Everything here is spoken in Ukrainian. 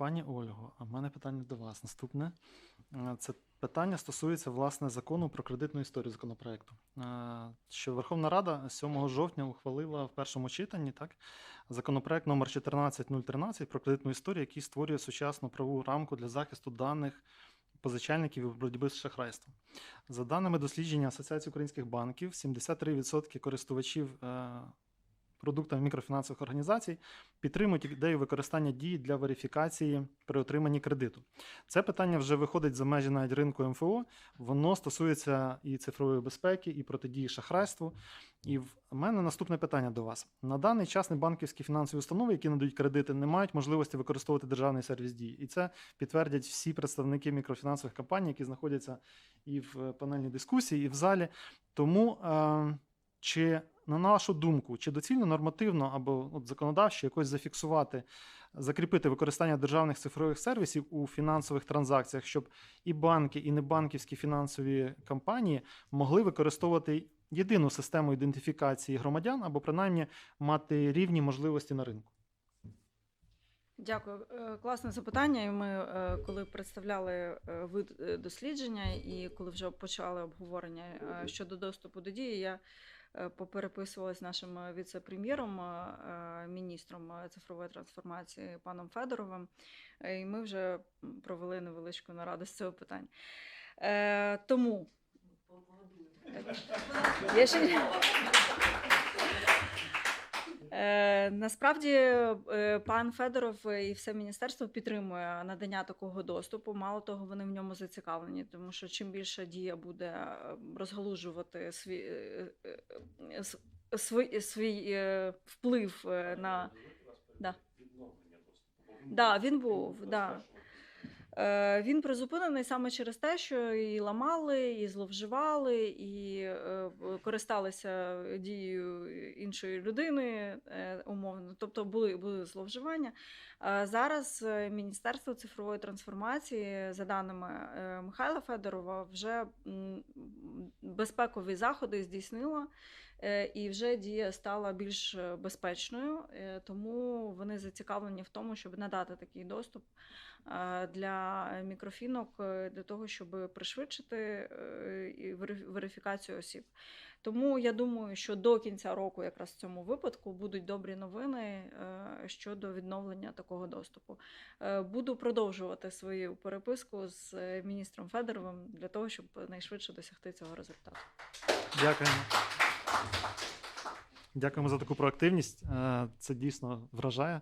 Пані Ольго, а в мене питання до вас. Наступне. Е, Це питання стосується власне закону про кредитну історію законопроекту. Е, Що Верховна Рада 7 жовтня ухвалила в першому читанні так, законопроект номер 14013 про кредитну історію, який створює сучасну правову рамку для захисту даних позичальників і боротьби з шахрайством. За даними дослідження Асоціації українських банків, 73% користувачів е, продуктами мікрофінансових організацій підтримують ідею використання дії для верифікації при отриманні кредиту. Це питання вже виходить за межі навіть ринку МФО. Воно стосується і цифрової безпеки, і протидії шахрайству. І в мене наступне питання до вас. На даний час небанківські фінансові установи, які надають кредити, не мають можливості використовувати державний сервіс дії. І це підтвердять всі представники мікрофінансових компаній, які знаходяться і в панельній дискусії, і в залі. Тому е, чи на нашу думку, чи доцільно нормативно або от, законодавчо якось зафіксувати, закріпити використання державних цифрових сервісів у фінансових транзакціях, щоб і банки, і небанківські фінансові компанії могли використовувати єдину систему ідентифікації громадян або принаймні мати рівні можливості на ринку? Дякую. Е, Класне запитання. Ми, е, коли представляли е, вид дослідження, і коли вже почали обговорення щодо доступу до дії, я е, попереписувалася з нашим е, віце-прем'єром, е, міністром цифрової трансформації паном Федоровим. І ми вже провели невеличку нараду з цього питання. Тому я ще... Насправді е, пан Федоров і все міністерство підтримує надання такого доступу. Мало того, вони в ньому зацікавлені, тому що чим більше дія буде е, розгалужувати свій, е, свій, свій вплив на Да. Да, він був, да. Е, Він призупинений саме через те, що і ламали, і зловживали, і е, користалися дією іншої людини е, умовно. Тобто були, були зловживання. Зараз Міністерство цифрової трансформації, за даними Михайла Федорова, вже безпекові заходи здійснило. Е, І вже дія стала більш е, безпечною, е, тому вони зацікавлені в тому, щоб надати такий доступ для мікрофінок для того, щоб пришвидшити верифікацію осіб. Тому я думаю, що до кінця року, якраз в цьому випадку, будуть добрі новини щодо відновлення такого доступу. Буду продовжувати свою переписку з міністром Федоровим для того, щоб найшвидше досягти цього результату. Дякуємо. Дякуємо за таку проактивність. Е, Це дійсно вражає.